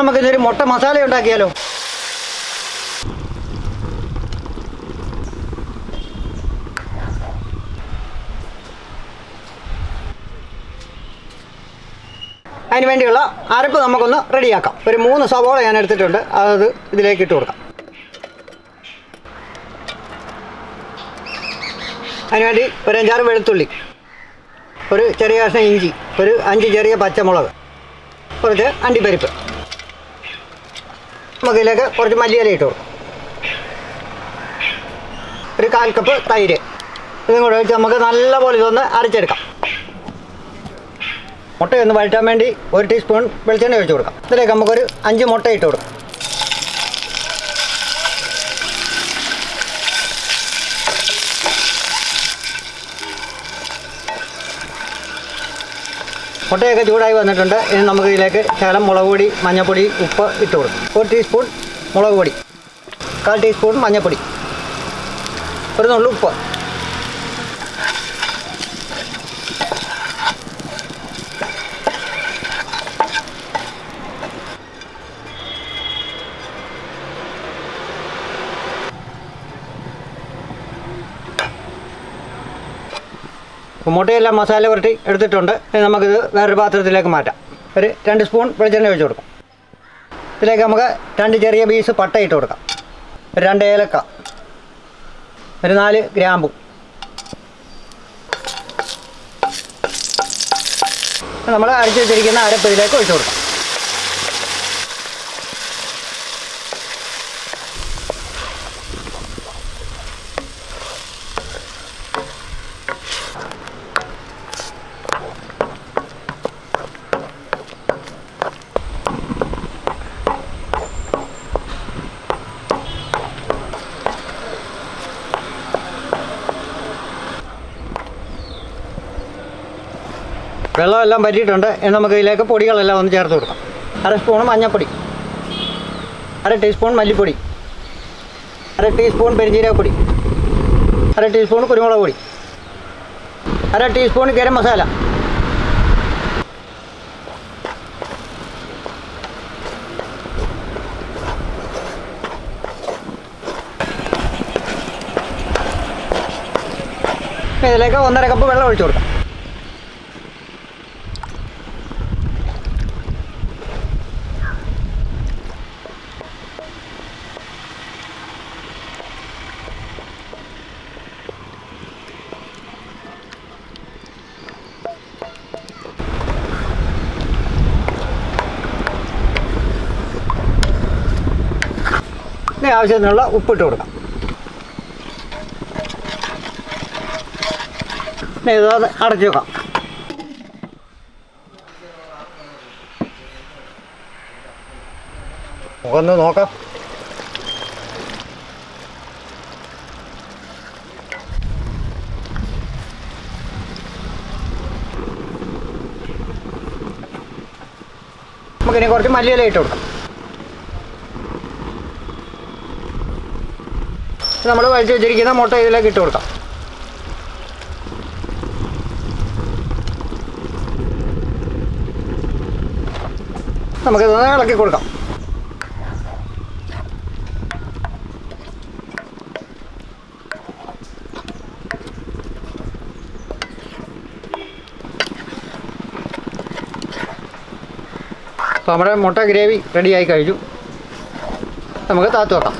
നമുക്ക് ഇതൊരു മുട്ട മസാല ഉണ്ടാക്കിയാലോ? അതിന് വേണ്ടിയുള്ള അരപ്പ് നമുക്കൊന്ന് റെഡിയാക്കാം. ഒരു മൂന്ന് സവോള ഞാൻ എടുത്തിട്ടുണ്ട്. അത് ഇതിലേക്ക് ഇട്ട് കൊടുക്കാം. അതിനുവേണ്ടി ഒരു അഞ്ചാറ് വെളുത്തുള്ളി ഒരു ചെറിയ കഷ്ണം ഇഞ്ചി ഒരു അഞ്ച് ചെറിയ പച്ചമുളക് കുറച്ച് അണ്ടിപ്പരിപ്പ്. നമുക്കിതിലേക്ക് കുറച്ച് മല്ലിയില ഇട്ടു. ഒരു കാൽ കപ്പ് തൈര്. ഇതും കൂടെ വെച്ച് നമുക്ക് നല്ലപോലെ ഇതൊന്ന് അരച്ചെടുക്കാം. മുട്ടയൊന്ന് വഴറ്റാൻ വേണ്ടി ഒരു ടീസ്പൂൺ വെളിച്ചെണ്ണ ഒഴിച്ചു കൊടുക്കാം. ഇതിലേക്ക് നമുക്കൊരു അഞ്ച് മുട്ട ഇട്ട് കൊടുക്കാം. മുട്ടയൊക്കെ ചൂടായി വന്നിട്ടുണ്ട്. ഇനി നമുക്ക് ഇതിലേക്ക് ശകലം മുളക് പൊടി മഞ്ഞൾപ്പൊടി ഉപ്പ് ഇട്ട് കൊടുക്കും. ഒരു ടീസ്പൂൺ മുളക് പൊടി. കാൽ ടീസ്പൂൺ മഞ്ഞൾപ്പൊടി. ഒരു നുള്ളു ഉപ്പ്. മുട്ടയെല്ലാം മസാല പുരട്ടി എടുത്തിട്ടുണ്ട്. നമുക്കിത് വേറൊരു പാത്രത്തിലേക്ക് മാറ്റാം. ഒരു രണ്ട് സ്പൂൺ വെളിച്ചെണ്ണ ഒഴിച്ച് കൊടുക്കാം. ഇതിലേക്ക് നമുക്ക് രണ്ട് ചെറിയ പീസ് പട്ട ഇട്ട് കൊടുക്കാം. ഒരു രണ്ട് ഏലക്ക. ഒരു നാല് ഗ്രാമ്പു. നമ്മൾ അരച്ച് വെച്ചിരിക്കുന്ന അരപ്പ് ഇതിലേക്ക് ഒഴിച്ചു കൊടുക്കാം. വെള്ളമെല്ലാം പറ്റിയിട്ടുണ്ട്. ഇനി നമുക്ക് ഇതിലേക്ക് പൊടികളെല്ലാം ഒന്ന് ചേർത്ത് കൊടുക്കാം. അര സ്പൂൺ മഞ്ഞൾപ്പൊടി. അര ടീസ്പൂൺ മല്ലിപ്പൊടി. അര ടീസ്പൂൺ പെരിഞ്ജീരകപ്പൊടി. അര ടീസ്പൂൺ കുരുമുളക് പൊടി. അര ടീസ്പൂൺ ഗരം മസാല. ഇതിലേക്ക് ഒന്നര കപ്പ് വെള്ളം ഒഴിച്ചു കൊടുക്കാം. ഇനി ആവശ്യത്തിനുള്ള ഉപ്പിട്ട് കൊടുക്കാം. ഇത് അടച്ചു വെക്കാം. ഒന്ന് നോക്കാം. നമുക്കിനി കുറച്ച് മല്ലിയില ഇട്ട് കൊടുക്കാം. നമ്മൾ വലിച്ചു വെച്ചിരിക്കുന്ന മുട്ട ഇതിലേക്ക് ഇട്ട് കൊടുക്കാം. നമുക്കിതൊന്ന് ഇളക്കി കൊടുക്കാം. അപ്പോൾ നമ്മുടെ മുട്ട ഗ്രേവി റെഡിയായി കഴിഞ്ഞു. നമുക്ക് താത്തു വെക്കാം.